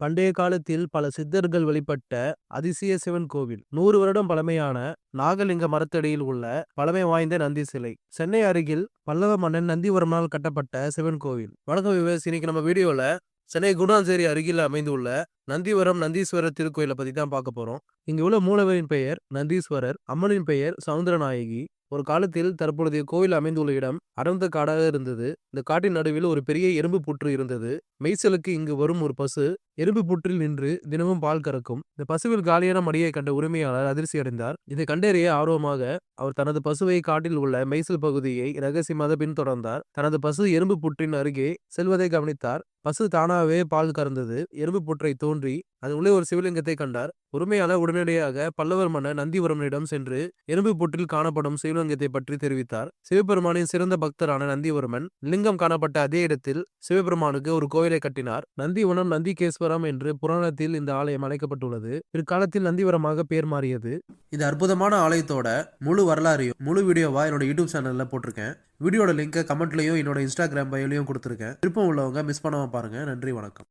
பண்டைய காலத்தில் பல சித்தர்கள் வழிபட்ட அதிசய சிவன் கோவில். நூறு வருடம் பழமையான நாகலிங்க மரத்தடியில் உள்ள பழமை வாய்ந்த நந்தி சிலை. சென்னை அருகில் பல்லவ மன்னன் நந்திவர்மனால் கட்டப்பட்ட சிவன் கோவில். வணக்கம் விவேஸ் இன்னைக்கு நம்ம வீடியோல சென்னை குணாஞ்சேரி அருகில் அமைந்துள்ள நந்திவரம் நந்தீஸ்வரர் திருக்கோயிலை பத்தி தான் பார்க்க போறோம். இங்கு உள்ள மூலவரின் பெயர் நந்தீஸ்வரர் அம்மனின் பெயர் சவுந்தரநாயகி. ஒரு காலத்தில் தற்பொழுதைய கோவில் அமைந்துள்ள இடம் அடர்ந்த காடாக இருந்தது. இந்த காட்டின் நடுவில் ஒரு பெரிய எறும்பு புற்று இருந்தது. மெய்சலுக்கு இங்கு வரும் ஒரு பசு. எறும்பு புற்றில் நின்று தினமும் பால் கறக்கும். இந்த பசுவில் காலியான மடியை கண்ட உரிமையாளர் அதிர்ச்சி அடைந்தார் இதை கண்டறிய ஆர்வமாக அவர் தனது பசுவை காட்டில் உள்ள மெய்சல் பகுதியை ரகசியமாக பின்தொடர்ந்தார். தனது பசு எறும்பு புற்றின் அருகே செல்வதை கவனித்தார். பசு தானாகவே பால் கறந்தது. எறும்பு புற்றை தோன்றி அதன் உள்ளே ஒரு சிவலிங்கத்தை கண்டார். உரிமையாளர் உடனடியாக பல்லவர் மன்னர் நந்திவர்மனிடம் சென்று எறும்பு புற்றில் காணப்படும் சிவலிங்கத்தை பற்றி தெரிவித்தார். சிவபெருமானின் சிறந்த பக்தரான நந்திவர்மன் லிங்கம் காணப்பட்ட அதே இடத்தில் சிவபெருமானுக்கு ஒரு கோயிலை கட்டினார். நந்திவனம் நந்திகேஸ்வரம் என்று புராணத்தில் இந்த ஆலயம் அழைக்கப்பட்டுள்ளது. பிற்காலத்தில் நந்திவரமாக பேர் மாறியது. இது அற்புதமான ஆலயத்தோட முழு வரலாறையும் முழு வீடியோவா என்னோட யூடியூப் சேனல்ல போட்டிருக்கேன். வீடியோட லிங்கை கமெண்ட்லயும் என்னோட இன்ஸ்டாகிராம் பயோலையும் கொடுத்துருக்கேன். விருப்பம் உள்ளவங்க மிஸ் பண்ணாம பாருங்க. நன்றி வணக்கம்.